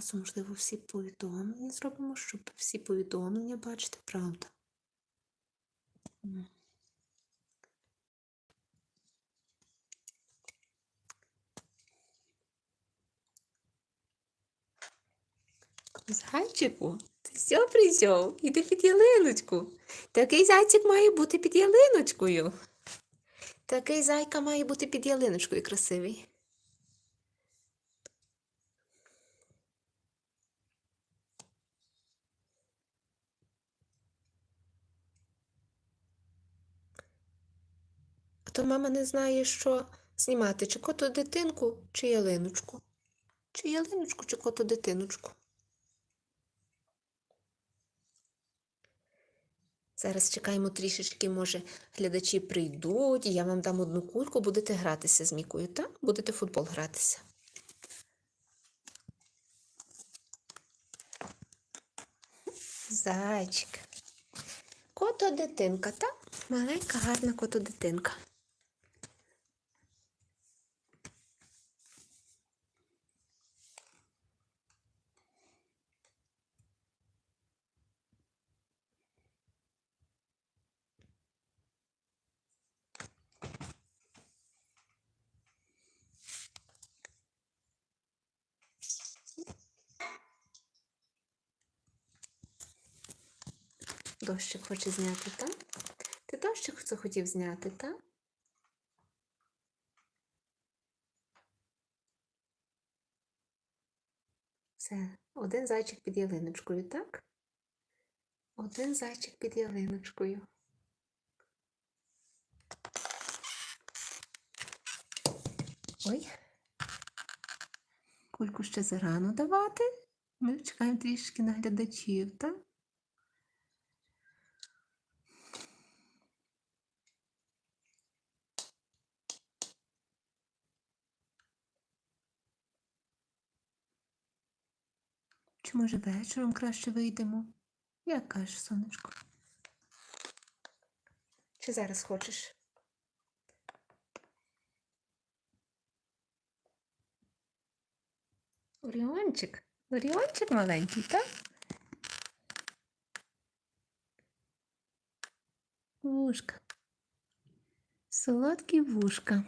часу, можливо, всі повідомлення зробимо, щоб всі повідомлення бачити, правда. Зайчику, ти все прийшов? Іди під ялиночку. Такий зайчик має бути під ялиночкою. Такий зайка має бути під ялиночкою красивий. То мама не знає, що знімати, чи кото дитинку, чи ялиночку. Чи ялиночку, чи кото дитиночку. Зараз чекаємо трішечки, може, глядачі прийдуть, я вам дам одну кульку, будете гратися з Мікою, так? Будете футбол гратися. Зайчик. Кото дитинка, так? Маленька, гарна кото дитинка. Дощик хоче зняти, так? Ти дощик це хотів зняти, так? Все, один зайчик під ялиночкою, так? Один зайчик під ялиночкою. Ой. Кульку ще зарано давати. Ми чекаємо трішки на глядачів, так? Чи може вечором краще вийдемо? Як кажеш, сонечко? Чи зараз хочеш? Оріончик, Оріончик маленький, так? Вушка. Солодкі вушка.